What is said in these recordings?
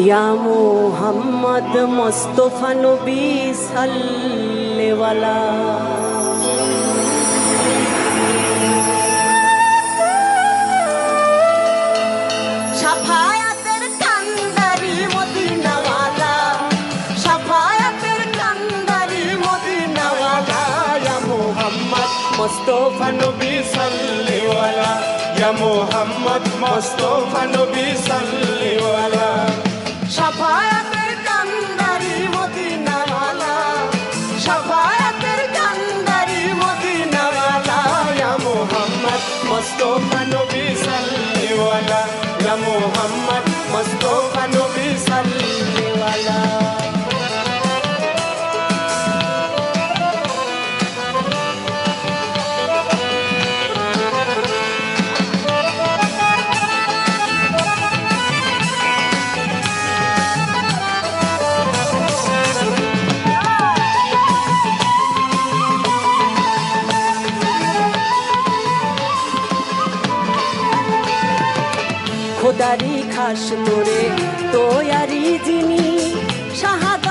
ইয়া মোহাম্মদ মোস্তফা নবী সাল্লেওয়ালা। মোহাম্মদ মোস্তফা নবী সাল্লিওয়ালা খোদারি খাস তোরে তোয়ারি যিনি শাহাদাতের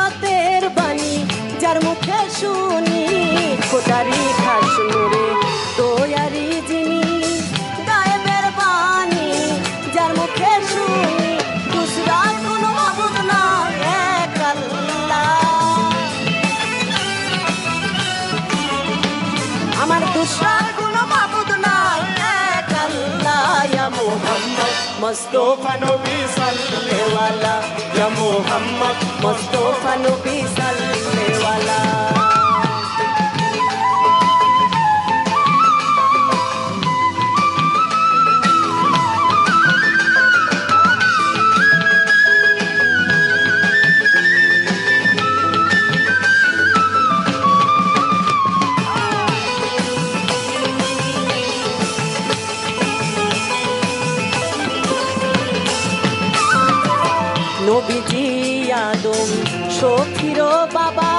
Mustafa Nabi salne wala Ya Muhammad Mustafa Nabi salne wala নবীজি আদম সখীর বাবা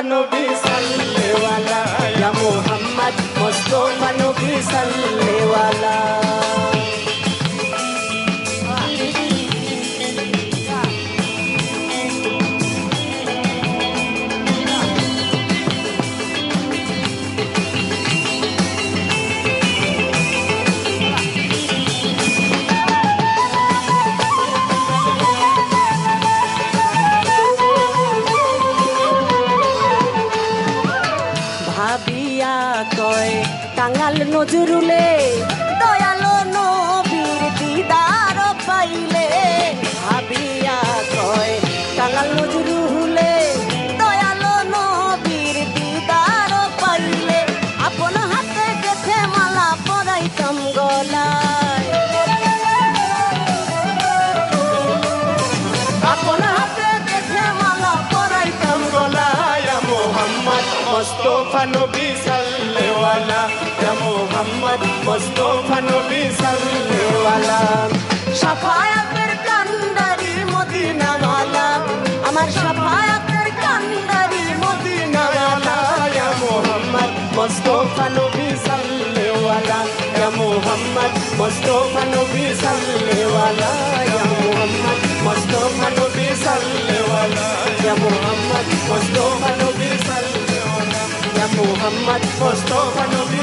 মোস্তফা নবী সাল্লেওয়ালা ইয়া মোহাম্মদ মোস্তফা নবী সাল্লেওয়ালা ভাবিয়া নজরুলে দয়ালো নবীর দিদার পাইলে ভাবিয়া কয় কাঙাল নজরুলে দয়ালো নবীর দিদার পাইলে আপন হাতে গেথে মালা পরাইতাম গলায় আপন হাতে গেথে মালা পরাইতাম গলায় নবী মোস্তফা নবী সাল্লিওয়ালা সাফায়াতের কান্দারি মদিনাওয়ালা, আমার সাফায়াতের কান্দারি মদিনাওয়ালা। ইয়া মোহাম্মদ, মোস্তফা নবী সাল্লিওয়ালা ইয়া মোহাম্মদ, মোস্তফা নবী সাল্লিওয়ালা ইয়া মোহাম্মদ, মোস্তফা নবী সাল্লিওয়ালা ইয়া মোহাম্মদ, মোস্তফা নবী সাল্লিওয়ালা ইয়া মোহাম্মদ, মোস্তফা নবী